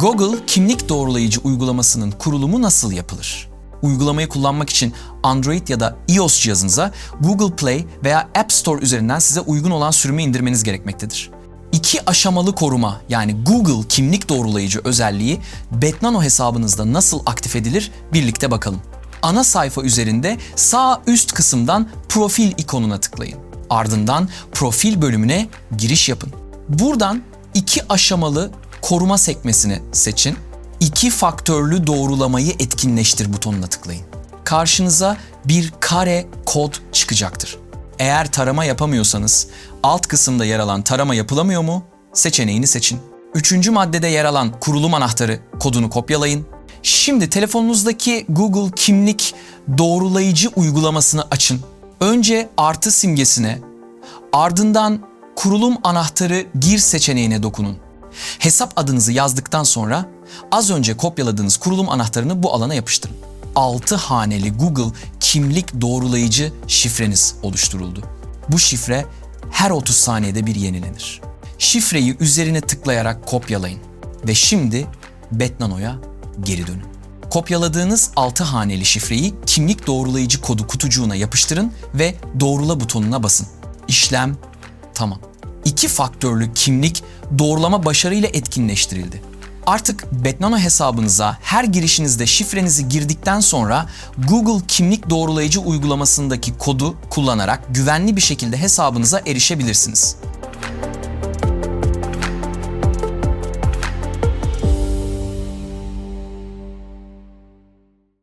Google kimlik doğrulayıcı uygulamasının kurulumu nasıl yapılır? Uygulamayı kullanmak için Android ya da iOS cihazınıza Google Play veya App Store üzerinden size uygun olan sürümü indirmeniz gerekmektedir. İki aşamalı koruma yani Google kimlik doğrulayıcı özelliği Betnano hesabınızda nasıl aktif edilir birlikte bakalım. Ana sayfa üzerinde sağ üst kısımdan profil ikonuna tıklayın. Ardından profil bölümüne giriş yapın. Buradan iki aşamalı koruma sekmesini seçin. İki faktörlü doğrulamayı etkinleştir butonuna tıklayın. Karşınıza bir kare kod çıkacaktır. Eğer tarama yapamıyorsanız alt kısımda yer alan tarama yapılamıyor mu seçeneğini seçin. Üçüncü maddede yer alan kurulum anahtarı kodunu kopyalayın. Şimdi telefonunuzdaki Google kimlik doğrulayıcı uygulamasını açın. Önce artı simgesine, ardından kurulum anahtarı gir seçeneğine dokunun. Hesap adınızı yazdıktan sonra az önce kopyaladığınız kurulum anahtarını bu alana yapıştırın. 6 haneli Google kimlik doğrulayıcı şifreniz oluşturuldu. Bu şifre her 30 saniyede bir yenilenir. Şifreyi üzerine tıklayarak kopyalayın ve şimdi Betnano'ya geri dönün. Kopyaladığınız 6 haneli şifreyi kimlik doğrulayıcı kodu kutucuğuna yapıştırın ve doğrula butonuna basın. İşlem tamam. İki faktörlü kimlik doğrulama başarıyla etkinleştirildi. Artık Betnano hesabınıza her girişinizde şifrenizi girdikten sonra Google kimlik doğrulayıcı uygulamasındaki kodu kullanarak güvenli bir şekilde hesabınıza erişebilirsiniz.